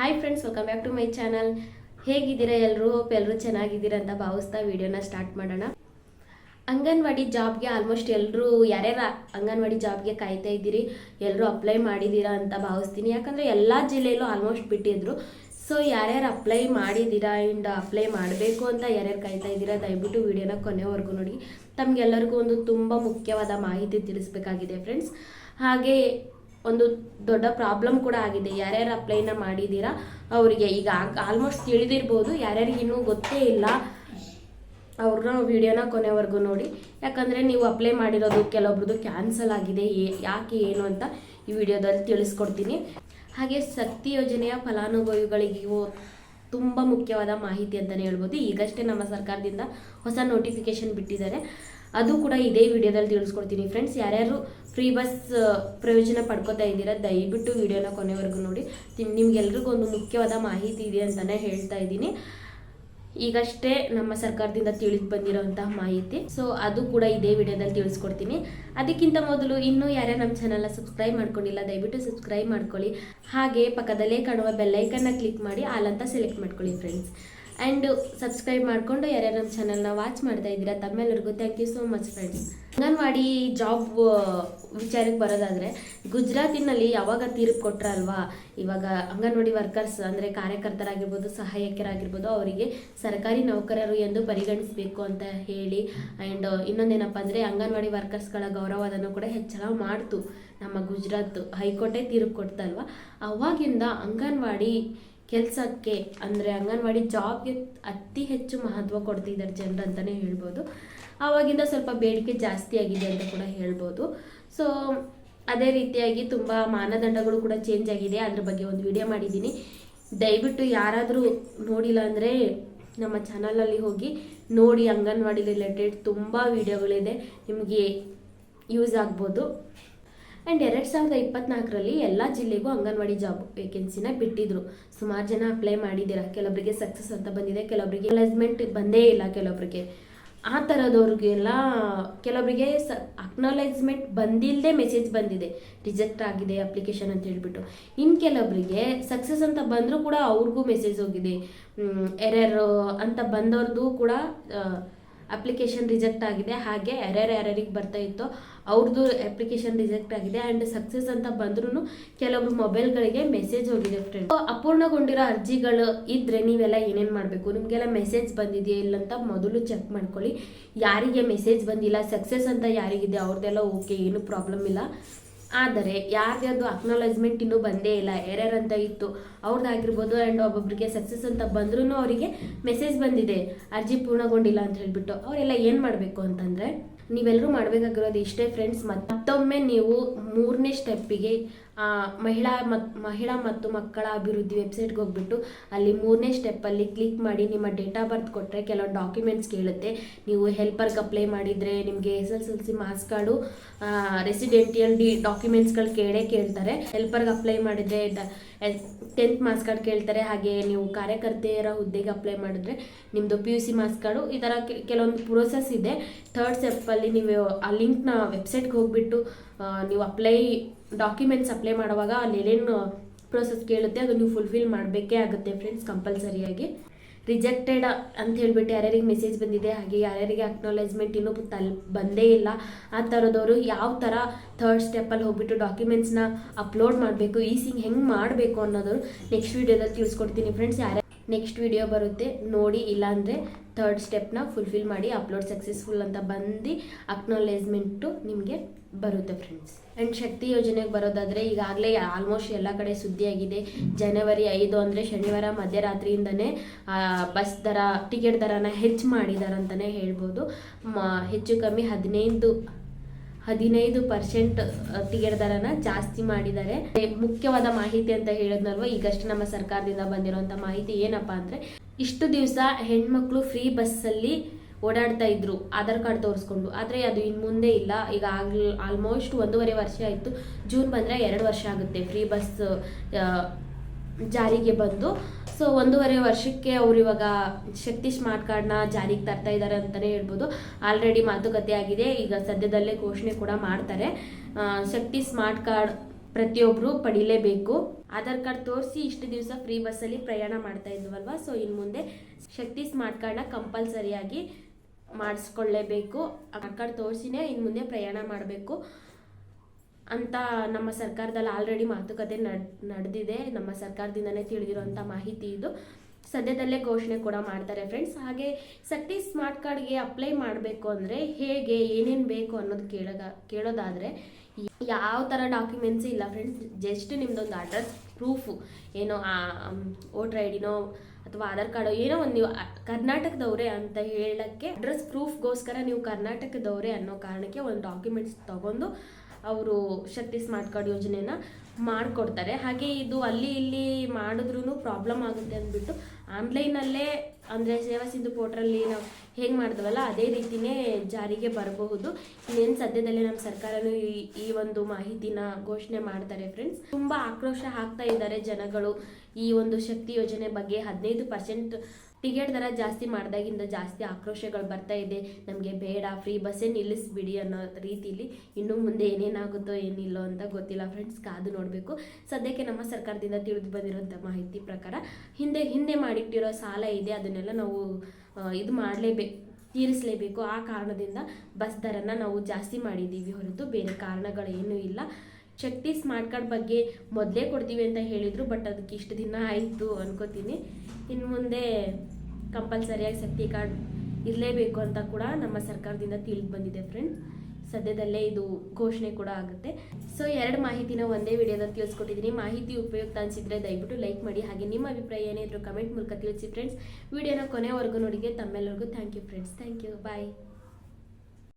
Hi friends welcome back to my channel ಹೇಗಿದ್ದೀರಾ ಎಲ್ಲರೂ hope ಎಲ್ಲರೂ ಚೆನ್ನಾಗಿದ್ದೀರಾ ಅಂತ ಭಾವಿಸ್ತಾ ವಿಡಿಯೋನ ಸ್ಟಾರ್ಟ್ ಮಾಡೋಣ. ಅಂಗನವಾಡಿ ಜಾಬ್ಗೆ ಆಲ್ಮೋಸ್ಟ್ ಎಲ್ಲರೂ ಯಾರ್ಯಾರ ಅಂಗನವಾಡಿ ಜಾಬ್ಗೆ ಕಾಯ್ತಾ ಇದ್ದೀರಿ ಎಲ್ಲರೂ ಅಪ್ಲೈ ಮಾಡಿದ್ದೀರಾ ಅಂತ ಭಾವಿಸ್ತೀನಿ. ಯಾಕಂದರೆ ಎಲ್ಲ ಜಿಲ್ಲೆಯಲ್ಲೂ ಆಲ್ಮೋಸ್ಟ್ ಬಿಟ್ಟಿದ್ರು. ಸೊ ಯಾರ್ಯಾರು ಅಪ್ಲೈ ಮಾಡಿದ್ದೀರಾ ಆ್ಯಂಡ್ ಅಪ್ಲೈ ಮಾಡಬೇಕು ಅಂತ ಯಾರ್ಯಾರು ಕಾಯ್ತಾ ಇದ್ದೀರಾ, ದಯವಿಟ್ಟು ವಿಡಿಯೋನ ಕೊನೆವರೆಗೂ ನೋಡಿ. ತಮಗೆಲ್ಲರಿಗೂ ಒಂದು ತುಂಬ ಮುಖ್ಯವಾದ ಮಾಹಿತಿ ತಿಳಿಸ್ಬೇಕಾಗಿದೆ ಫ್ರೆಂಡ್ಸ್ ಹಾಗೆ ಒಂದು ದೊಡ್ಡ ಪ್ರಾಬ್ಲಮ್ ಕೂಡ ಆಗಿದೆ. ಯಾರ್ಯಾರು ಅಪ್ಲೈನ ಮಾಡಿದ್ದೀರಾ ಅವರಿಗೆ. ಈಗ ಆಲ್ಮೋಸ್ಟ್ ತಿಳಿದಿರ್ಬೋದು. ಯಾರ್ಯಾರಿಗೆ ಇನ್ನೂ ಗೊತ್ತೇ ಇಲ್ಲ ಅವ್ರನ್ನ ವಿಡಿಯೋನ ಕೊನೆವರೆಗೂ ನೋಡಿ. ಯಾಕಂದರೆ ನೀವು ಅಪ್ಲೈ ಮಾಡಿರೋದು ಕೆಲವೊಬ್ರದ್ದು ಕ್ಯಾನ್ಸಲ್ ಆಗಿದೆ. ಯಾಕೆ, ಏನು ಅಂತ ಈ ವಿಡಿಯೋದಲ್ಲಿ ತಿಳಿಸ್ಕೊಡ್ತೀನಿ. ಹಾಗೆ ಶಕ್ತಿ ಯೋಜನೆಯ ಫಲಾನುಭವಿಗಳಿಗೂ ತುಂಬ ಮುಖ್ಯವಾದ ಮಾಹಿತಿ ಅಂತಲೇ ಹೇಳ್ಬೋದು. ಈಗಷ್ಟೇ ನಮ್ಮ ಸರ್ಕಾರದಿಂದ ಹೊಸ ನೋಟಿಫಿಕೇಶನ್ ಬಿಟ್ಟಿದ್ದಾರೆ. ಅದು ಕೂಡ ಇದೇ ವಿಡಿಯೋದಲ್ಲಿ ತಿಳಿಸ್ಕೊಡ್ತೀನಿ. ಫ್ರೆಂಡ್ಸ್ ಯಾರ್ಯಾರು ಫ್ರೀ ಬಸ್ ಪ್ರಯೋಜನ ಪಡ್ಕೋತಾ ಇದ್ದೀರಾ, ದಯವಿಟ್ಟು ವಿಡಿಯೋನ ಕೊನೆವರೆಗೂ ನೋಡಿ. ನಿಮ್ಗೆಲ್ರಿಗೂ ಒಂದು ಮುಖ್ಯವಾದ ಮಾಹಿತಿ ಇದೆ ಅಂತಲೇ ಹೇಳ್ತಾ ಇದ್ದೀನಿ. ಈಗಷ್ಟೇ ನಮ್ಮ ಸರ್ಕಾರದಿಂದ ತಿಳಿದು ಬಂದಿರೋಂತಹ ಮಾಹಿತಿ. ಸೊ ಅದು ಕೂಡ ಇದೇ ವಿಡಿಯೋದಲ್ಲಿ ತಿಳಿಸ್ಕೊಡ್ತೀನಿ. ಅದಕ್ಕಿಂತ ಮೊದಲು ಇನ್ನೂ ಯಾರ್ಯಾರು ನಮ್ಮ ಚಾನಲ್ನ ಸಬ್ಸ್ಕ್ರೈಬ್ ಮಾಡ್ಕೊಂಡಿಲ್ಲ, ದಯವಿಟ್ಟು ಸಬ್ಸ್ಕ್ರೈಬ್ ಮಾಡ್ಕೊಳ್ಳಿ. ಹಾಗೆ ಪಕ್ಕದಲ್ಲೇ ಕಾಣುವ ಬೆಲ್ಲೈಕನ್ನ ಕ್ಲಿಕ್ ಮಾಡಿ ಆಲ್ ಸೆಲೆಕ್ಟ್ ಮಾಡ್ಕೊಳ್ಳಿ ಫ್ರೆಂಡ್ಸ್ ಆ್ಯಂಡ್ ಸಬ್ಸ್ಕ್ರೈಬ್ ಮಾಡಿಕೊಂಡು ಯಾರ್ಯಾರು ನಮ್ಮ ಚಾನಲ್ನ ವಾಚ್ ಮಾಡ್ತಾ ಇದ್ದೀರಾ, ತಮ್ಮೆಲ್ಲರಿಗೂ thank you so much friends anganwadi job ವಿಚಾರಕ್ಕೆ ಬರೋದಾದರೆ, ಗುಜರಾತಿನಲ್ಲಿ ಯಾವಾಗ ತೀರ್ಪು ಕೊಟ್ರಲ್ವಾ? ಇವಾಗ ಅಂಗನವಾಡಿ ವರ್ಕರ್ಸ್ ಅಂದರೆ ಕಾರ್ಯಕರ್ತರಾಗಿರ್ಬೋದು ಸಹಾಯಕರಾಗಿರ್ಬೋದು ಅವರಿಗೆ ಸರ್ಕಾರಿ ನೌಕರರು ಎಂದು ಪರಿಗಣಿಸಬೇಕು ಅಂತ ಹೇಳಿ ಆ್ಯಂಡ್ ಇನ್ನೊಂದೇನಪ್ಪ ಅಂದರೆ ಅಂಗನವಾಡಿ ವರ್ಕರ್ಸ್ಗಳ ಗೌರವವನ್ನು ಕೂಡ ಹೆಚ್ಚಳ ಮಾಡ್ತು ನಮ್ಮ ಗುಜರಾತ್ ಹೈಕೋರ್ಟೇ ತೀರ್ಪು ಕೊಡ್ತಲ್ವ? ಅವಾಗಿಂದ ಅಂಗನವಾಡಿ ಕೆಲಸಕ್ಕೆ ಅಂದರೆ ಅಂಗನವಾಡಿ ಜಾಬ್ಗೆ ಅತಿ ಹೆಚ್ಚು ಮಹತ್ವ ಕೊಡ್ತಿದ್ದಾರೆ ಜನರು ಅಂತಲೇ ಹೇಳ್ಬೋದು. ಆವಾಗಿಂದ ಸ್ವಲ್ಪ ಬೇಡಿಕೆ ಜಾಸ್ತಿ ಆಗಿದೆ ಅಂತ ಕೂಡ ಹೇಳ್ಬೋದು. ಸೊ ಅದೇ ರೀತಿಯಾಗಿ ತುಂಬ ಮಾನದಂಡಗಳು ಕೂಡ ಚೇಂಜ್ ಆಗಿದೆ. ಅದ್ರ ಬಗ್ಗೆ ಒಂದು ವಿಡಿಯೋ ಮಾಡಿದ್ದೀನಿ. ದಯವಿಟ್ಟು ಯಾರಾದರೂ ನೋಡಿಲ್ಲ ಅಂದರೆ ನಮ್ಮ ಚಾನಲಲ್ಲಿ ಹೋಗಿ ನೋಡಿ ಅಂಗನವಾಡಿ ರಿಲೇಟೆಡ್ ತುಂಬ ವಿಡಿಯೋಗಳಿದೆ ನಿಮಗೆ ಯೂಸ್ ಆಗ್ಬೋದು. ಆ್ಯಂಡ್ ಎರಡು ಸಾವಿರದ ಇಪ್ಪತ್ನಾಲ್ಕರಲ್ಲಿ ಎಲ್ಲ ಜಿಲ್ಲೆಗೂ ಅಂಗನವಾಡಿ ಜಾಬ್ ವೇಕೆನ್ಸಿನ ಬಿಟ್ಟಿದ್ರು. ಸುಮಾರು ಜನ ಅಪ್ಲೈ ಮಾಡಿದ್ದೀರಾ? ಕೆಲವರಿಗೆ ಸಕ್ಸಸ್ ಅಂತ ಬಂದಿದೆ, ಕೆಲವರಿಗೆ ಅಲೈಸ್ಮೆಂಟ್ ಬಂದೇ ಇಲ್ಲ, ಕೆಲವರಿಗೆ. ಆ ಥರದವ್ರಿಗೆಲ್ಲ ಕೆಲವರಿಗೆ ಸ ಅಕ್ನಾಲೈಸ್ಮೆಂಟ್ ಬಂದಿಲ್ಲದೆ ಮೆಸೇಜ್ ಬಂದಿದೆ. ರಿಜೆಕ್ಟ್ ಆಗಿದೆ ಅಪ್ಲಿಕೇಶನ್ ಅಂತ ಹೇಳಿಬಿಟ್ಟು. ಇನ್ನು ಕೆಲವರಿಗೆ ಸಕ್ಸಸ್ ಅಂತ ಬಂದರೂ ಕೂಡ ಅವ್ರಿಗೂ ಮೆಸೇಜ್ ಹೋಗಿದೆ. ಎರರ್ ಅಂತ ಬಂದವ್ರದ್ದು ಕೂಡ ಅಪ್ಲಿಕೇಶನ್ ರಿಜೆಕ್ಟ್ ಆಗಿದೆ. ಹಾಗೆ ಯಾರ್ಯಾರು ಯಾರ್ಯಾರಿಗೆ ಬರ್ತಾ ಇತ್ತು ಅವ್ರದ್ದು ಅಪ್ಲಿಕೇಶನ್ ರಿಜೆಕ್ಟ್ ಆಗಿದೆ. ಆ್ಯಂಡ್ ಸಕ್ಸಸ್ ಅಂತ ಬಂದ್ರೂ ಕೆಲವೊಬ್ರು ಮೊಬೈಲ್ಗಳಿಗೆ ಮೆಸೇಜ್ ಹೋಗಿದೆ ಫ್ರೆಂಡ್ ಅಪೂರ್ಣಗೊಂಡಿರೋ ಅರ್ಜಿಗಳು ಇದ್ದರೆ ನೀವೆಲ್ಲ ಏನೇನು ಮಾಡಬೇಕು? ನಿಮಗೆಲ್ಲ ಮೆಸೇಜ್ ಬಂದಿದೆಯಾ ಇಲ್ಲ ಅಂತ ಮೊದಲು ಚೆಕ್ ಮಾಡ್ಕೊಳ್ಳಿ. ಯಾರಿಗೆ ಮೆಸೇಜ್ ಬಂದಿಲ್ಲ? ಸಕ್ಸಸ್ ಅಂತ ಯಾರಿಗಿದೆ? ಅವ್ರದ್ದೆಲ್ಲ ಓಕೆ ಏನು ಪ್ರಾಬ್ಲಮ್ ಇಲ್ಲ. ಆದರೆ ಯಾರ್ದು ಅಕ್ನಾಲಜ್ಮೆಂಟ್ ಇನ್ನೂ ಬಂದೇ ಇಲ್ಲ. ಅಂತ ಇತ್ತು. ಅವ್ರದ್ದಾಗಿರ್ಬೋದು ಆ್ಯಂಡ್ ಒಬ್ಬೊಬ್ಬರಿಗೆ ಸಕ್ಸಸ್ ಅಂತ ಬಂದ್ರೂ ಅವರಿಗೆ ಮೆಸೇಜ್ ಬಂದಿದೆ. ಅರ್ಜಿ ಪೂರ್ಣಗೊಂಡಿಲ್ಲ ಅಂತ ಹೇಳಿಬಿಟ್ಟು. ಅವರೆಲ್ಲ ಏನು ಮಾಡಬೇಕು ಅಂತಂದರೆ ನೀವೆಲ್ಲರೂ ಮಾಡಬೇಕಾಗಿರೋದು ಇಷ್ಟೇ ಫ್ರೆಂಡ್ಸ್ ಮತ್ತೊಮ್ಮೆ ನೀವು ಮೂರನೇ ಸ್ಟೆಪ್ಪಿಗೆ ಮಹಿಳಾ ಮತ್ ಮಹಿಳಾ ಮತ್ತು ಮಕ್ಕಳ ಅಭಿವೃದ್ಧಿ ವೆಬ್ಸೈಟ್ಗೆ ಹೋಗ್ಬಿಟ್ಟು ಅಲ್ಲಿ ಮೂರನೇ ಸ್ಟೆಪ್ಪಲ್ಲಿ ಕ್ಲಿಕ್ ಮಾಡಿ ನಿಮ್ಮ ಡೇಟ್ ಆಫ್ ಬರ್ತ್ ಕೊಟ್ಟರೆ ಕೆಲವು ಡಾಕ್ಯುಮೆಂಟ್ಸ್ ಕೇಳುತ್ತೆ. ನೀವು ಹೆಲ್ಪರ್ಗೆ ಅಪ್ಲೈ ಮಾಡಿದರೆ ನಿಮಗೆ S S L C marks card residential D ಡಾಕ್ಯುಮೆಂಟ್ಸ್ಗಳು ಕೇಳೇ ಕೇಳ್ತಾರೆ. ಹೆಲ್ಪರ್ಗೆ ಅಪ್ಲೈ ಮಾಡಿದರೆ ಟೆಂತ್ ಮಾರ್ಕ್ಸ್ ಕಾರ್ಡ್ ಕೇಳ್ತಾರೆ. ಹಾಗೆ ನೀವು ಕಾರ್ಯಕರ್ತೆಯರ ಹುದ್ದೆಗೆ ಅಪ್ಲೈ ಮಾಡಿದ್ರೆ ನಿಮ್ಮದು P U C marks card ಈ ಥರ ಕೆಲವೊಂದು ಪ್ರೋಸೆಸ್ ಇದೆ. ಥರ್ಡ್ ಸ್ಟೆಪ್ಪಲ್ಲಿ ನೀವು ಆ ಲಿಂಕ್ನ ವೆಬ್ಸೈಟ್ಗೆ ಹೋಗ್ಬಿಟ್ಟು ನೀವು ಅಪ್ಲೈ ಡಾಕ್ಯುಮೆಂಟ್ಸ್ ಅಪ್ಲೈ ಮಾಡುವಾಗ ಅಲ್ಲಿ ಏನೇನು ಪ್ರೋಸೆಸ್ ಕೇಳುತ್ತೆ ಅದು ನೀವು ಫುಲ್ಫಿಲ್ ಮಾಡಬೇಕೇ ಆಗುತ್ತೆ ಫ್ರೆಂಡ್ಸ್ ಕಂಪಲ್ಸರಿಯಾಗಿ ರಿಜೆಕ್ಟೆಡ್ ಅಂತ ಹೇಳ್ಬಿಟ್ಟು ಯಾರ್ಯಾರಿಗೆ ಮೆಸೇಜ್ ಬಂದಿದೆ, ಹಾಗೆ ಯಾರ್ಯಾರಿಗೆ ಅಕ್ನಾಲೇಜ್ಮೆಂಟ್ ಇನ್ನೂ ತಲ್ ಬಂದೇ ಇಲ್ಲ, ಆ ಥರದವರು ಯಾವ ಥರ ಥರ್ಡ್ ಸ್ಟೆಪ್ಪಲ್ಲಿ ಹೋಗ್ಬಿಟ್ಟು ಡಾಕ್ಯುಮೆಂಟ್ಸ್ನ ಅಪ್ಲೋಡ್ ಮಾಡಬೇಕು, ಈ ಸಿಂಗ್ ಹೆಂಗೆ ಮಾಡಬೇಕು ಅನ್ನೋದನ್ನು ನೆಕ್ಸ್ಟ್ ವೀಡಿಯೋದಲ್ಲಿ ತಿಳಿಸ್ಕೊಡ್ತೀನಿ. ಫ್ರೆಂಡ್ಸ್ ಯಾರ್ಯಾರು ನೆಕ್ಸ್ಟ್ ವಿಡಿಯೋ ಬರುತ್ತೆ. ನೋಡಿ, ಇಲ್ಲಾಂದರೆ ಥರ್ಡ್ ಸ್ಟೆಪ್ನ ಫುಲ್ಫಿಲ್ ಮಾಡಿ ಅಪ್ಲೋಡ್ ಸಕ್ಸಸ್ಫುಲ್ ಅಂತ ಬಂದು ಅಕ್ನಾಲೇಜ್ಮೆಂಟು ನಿಮಗೆ ಬರುತ್ತೆ ಫ್ರೆಂಡ್ಸ್ ಆ್ಯಂಡ್ ಶಕ್ತಿ ಯೋಜನೆಗೆ ಬರೋದಾದರೆ ಈಗಾಗಲೇ ಆಲ್ಮೋಸ್ಟ್ ಎಲ್ಲ ಕಡೆ ಸುದ್ದಿಯಾಗಿದೆ ಜನವರಿ ಐದು ಅಂದರೆ ಶನಿವಾರ ಮಧ್ಯರಾತ್ರಿಯಿಂದನೇ ಬಸ್ ದರ ಟಿಕೆಟ್ ದರನ ಹೆಚ್ಚು ಮಾಡಿದ್ದಾರೆ ಅಂತಲೇ ಹೇಳ್ಬೋದು. ಮ, ಹೆಚ್ಚು ಕಮ್ಮಿ ಹದಿನೈದು ಹದಿನೈದು ಪರ್ಸೆಂಟ್ ಟಿಕೆಟ್ ದರನ ಜಾಸ್ತಿ ಮಾಡಿದ್ದಾರೆ. ಮುಖ್ಯವಾದ ಮಾಹಿತಿ ಅಂತ ಹೇಳಿದ್ನಲ್ವ? ಈಗಷ್ಟೇ ನಮ್ಮ ಸರ್ಕಾರದಿಂದ ಬಂದಿರುವಂತ ಮಾಹಿತಿ ಏನಪ್ಪಾ ಅಂದ್ರೆ, ಇಷ್ಟು ದಿವಸ ಹೆಣ್ಮಕ್ಳು ಫ್ರೀ ಬಸ್ಸಲ್ಲಿ ಓಡಾಡ್ತಾ ಇದ್ರು, ಆಧಾರ್ ಕಾರ್ಡ್ ತೋರಿಸ್ಕೊಂಡು. ಆದರೆ ಅದು ಇನ್ನು ಮುಂದೆ ಇಲ್ಲ. ಈಗ ಆಗ್ಲಿ ಆಲ್ಮೋಸ್ಟ್ ಒಂದೂವರೆ ವರ್ಷ ಆಯ್ತು. ಜೂನ್ ಬಂದ್ರೆ ಎರಡು ವರ್ಷ ಆಗುತ್ತೆ ಫ್ರೀ ಬಸ್ ಜಾರಿಗೆ ಬಂದು. ಸೊ ಒಂದೂವರೆ ವರ್ಷಕ್ಕೆ ಅವ್ರು ಇವಾಗ ಶಕ್ತಿ ಸ್ಮಾರ್ಟ್ ಕಾರ್ಡ್ನ ಜಾರಿಗೆ ತರ್ತಾ ಇದ್ದಾರೆ ಅಂತಲೇ ಹೇಳ್ಬೋದು. ಆಲ್ರೆಡಿ ಮಾತುಕತೆ ಆಗಿದೆ. ಈಗ ಸದ್ಯದಲ್ಲೇ ಘೋಷಣೆ ಕೂಡ ಮಾಡ್ತಾರೆ. ಶಕ್ತಿ ಸ್ಮಾರ್ಟ್ ಕಾರ್ಡ್ ಪ್ರತಿಯೊಬ್ಬರು ಪಡಿಲೇಬೇಕು. ಆಧಾರ್ ಕಾರ್ಡ್ ತೋರಿಸಿ ಇಷ್ಟು ದಿವಸ ಫ್ರೀ ಬಸ್ಸಲ್ಲಿ ಪ್ರಯಾಣ ಮಾಡ್ತಾ ಇದ್ವಲ್ವಾ? ಸೊ ಇನ್ನು ಮುಂದೆ ಶಕ್ತಿ ಸ್ಮಾರ್ಟ್ ಕಾರ್ಡ್ನ ಕಂಪಲ್ಸರಿಯಾಗಿ ಮಾಡಿಸ್ಕೊಳ್ಳೇಬೇಕು. ಆಧಾರ್ ಕಾರ್ಡ್ ತೋರಿಸಿನೇ ಇನ್ನು ಮುಂದೆ ಪ್ರಯಾಣ ಮಾಡಬೇಕು. ಅಂತ ನಮ್ಮ ಸರ್ಕಾರದಲ್ಲಿ ಆಲ್ರೆಡಿ ಮಾತುಕತೆ ನಡ್, ನಡೆದಿದೆ. ನಮ್ಮ ಸರ್ಕಾರದಿಂದನೇ ತಿಳಿದಿರುವಂಥ ಮಾಹಿತಿ ಇದು. ಸದ್ಯದಲ್ಲೇ ಘೋಷಣೆ ಕೂಡ ಮಾಡ್ತಾರೆ ಫ್ರೆಂಡ್ಸ್ ಹಾಗೆ ಸಕ್ತಿ ಸ್ಮಾರ್ಟ್ ಕಾರ್ಡ್ಗೆ ಅಪ್ಲೈ ಮಾಡಬೇಕು ಅಂದರೆ ಹೇಗೆ, ಏನೇನು ಬೇಕು ಅನ್ನೋದು ಕೇಳೋದಾದ್ರೆ ಕೇಳೋದಾದರೆ ಯಾವ ಥರ ಡಾಕ್ಯುಮೆಂಟ್ಸ್ ಇಲ್ಲ ಫ್ರೆಂಡ್ಸ್ ಜಸ್ಟ್ ನಿಮ್ಮದೊಂದು ಅಡ್ರೆಸ್ ಪ್ರೂಫು ಏನೋ ವೋಟರ್ ಐ ಡಿನೋ ಅಥವಾ ಆಧಾರ್ ಕಾರ್ಡೋ ಏನೋ ಒಂದು ನೀವು ಕರ್ನಾಟಕದವರೇ ಅಂತ ಹೇಳಕ್ಕೆ ಅಡ್ರೆಸ್ ಪ್ರೂಫ್ಗೋಸ್ಕರ ನೀವು ಕರ್ನಾಟಕದವರೇ ಅನ್ನೋ ಕಾರಣಕ್ಕೆ ಒಂದು ಡಾಕ್ಯುಮೆಂಟ್ಸ್ ತಗೊಂಡು ಅವರು ಶಕ್ತಿ ಸ್ಮಾರ್ಟ್ ಕಾರ್ಡ್ ಯೋಜನೆನ ಮಾಡಿಕೊಡ್ತಾರೆ. ಹಾಗೆ ಇದು ಅಲ್ಲಿ ಇಲ್ಲಿ ಮಾಡಿದ್ರೂ ಪ್ರಾಬ್ಲಮ್ ಆಗುತ್ತೆ ಅಂದ್ಬಿಟ್ಟು ಆನ್ಲೈನಲ್ಲೇ ಅಂದರೆ ಸೇವಾ ಸಿಂಧು ಪೋರ್ಟ್ರಲ್ಲಿ ನಾವು ಹೇಗೆ ಮಾಡಿದ್ವಲ್ಲ, ಅದೇ ರೀತಿನೇ ಜಾರಿಗೆ ಬರಬಹುದು. ಇನ್ನೇನು ಸದ್ಯದಲ್ಲೇ ನಮ್ಮ ಸರ್ಕಾರನೂ ಈ ಈ ಒಂದು ಮಾಹಿತಿನ ಘೋಷಣೆ ಮಾಡ್ತಾರೆ ಫ್ರೆಂಡ್ಸ್ ತುಂಬ ಆಕ್ರೋಶ ಆಗ್ತಾ ಇದ್ದಾರೆ ಜನಗಳು ಈ ಒಂದು ಶಕ್ತಿ ಯೋಜನೆ ಬಗ್ಗೆ. ಹದಿನೈದು ಪರ್ಸೆಂಟ್ ಟಿಕೆಟ್ ದರ ಜಾಸ್ತಿ ಮಾಡಿದಾಗಿಂದ ಜಾಸ್ತಿ ಆಕ್ರೋಶಗಳು ಬರ್ತಾ ಇದೆ. ನಮಗೆ ಬೇಡ ಫ್ರೀ ಬಸ್ಸೇ ನಿಲ್ಲಿಸ್ಬಿಡಿ ಅನ್ನೋ ರೀತಿಲಿ ಇನ್ನು ಮುಂದೆ ಏನೇನಾಗುತ್ತೋ ಏನಿಲ್ಲೋ ಅಂತ ಗೊತ್ತಿಲ್ಲ ಫ್ರೆಂಡ್ಸ್ ಕಾದು ನೋಡಬೇಕು. ಸದ್ಯಕ್ಕೆ ನಮ್ಮ ಸರ್ಕಾರದಿಂದ ತಿಳಿದು ಬಂದಿರೋಂಥ ಮಾಹಿತಿ ಪ್ರಕಾರ ಹಿಂದೆ ಹಿಂದೆ ಮಾಡಿಟ್ಟಿರೋ ಸಾಲ ಇದೆ. ಅದನ್ನೆಲ್ಲ ನಾವು ಇದು ಮಾಡಲೇಬೇಕು, ತೀರಿಸಲೇಬೇಕು. ಆ ಕಾರಣದಿಂದ ಬಸ್ ದರನ ನಾವು ಜಾಸ್ತಿ ಮಾಡಿದ್ದೀವಿ ಹೊರತು ಬೇರೆ ಕಾರಣಗಳೇನೂ ಇಲ್ಲ. ಶಕ್ತಿ ಸ್ಮಾರ್ಟ್ ಕಾರ್ಡ್ ಬಗ್ಗೆ ಮೊದಲೇ ಕೊಡ್ತೀವಿ ಅಂತ ಹೇಳಿದರು ಬಟ್ ಅದಕ್ಕೆ ಇಷ್ಟು ದಿನ ಆಯಿತು ಅನ್ಕೋತೀನಿ. ಇನ್ನು ಮುಂದೆ ಕಂಪಲ್ಸರಿಯಾಗಿ ಶಕ್ತಿ ಕಾರ್ಡ್ ಇರಲೇಬೇಕು ಅಂತ ಕೂಡ ನಮ್ಮ ಸರ್ಕಾರದಿಂದ ತಿಳಿದು ಬಂದಿದೆ ಫ್ರೆಂಡ್ಸ್ ಸದ್ಯದಲ್ಲೇ ಇದು ಘೋಷಣೆ ಕೂಡ ಆಗುತ್ತೆ. ಸೊ ಎರಡು ಮಾಹಿತಿನ ಒಂದೇ ವಿಡಿಯೋದಲ್ಲಿ ತಿಳಿಸ್ಕೊಟ್ಟಿದ್ದೀನಿ. ಮಾಹಿತಿ ಉಪಯುಕ್ತ ಅನಿಸಿದ್ರೆ ದಯವಿಟ್ಟು ಲೈಕ್ ಮಾಡಿ. ಹಾಗೆ ನಿಮ್ಮ ಅಭಿಪ್ರಾಯ ಏನೇ ಇದ್ರೂ ಕಮೆಂಟ್ ಮೂಲಕ ತಿಳಿಸಿ ಫ್ರೆಂಡ್ಸ್ ವಿಡಿಯೋನ ಕೊನೆವರೆಗೂ ನೋಡಿಗೆ ತಮ್ಮೆಲ್ಲರಿಗೂ thank you friends thank you bye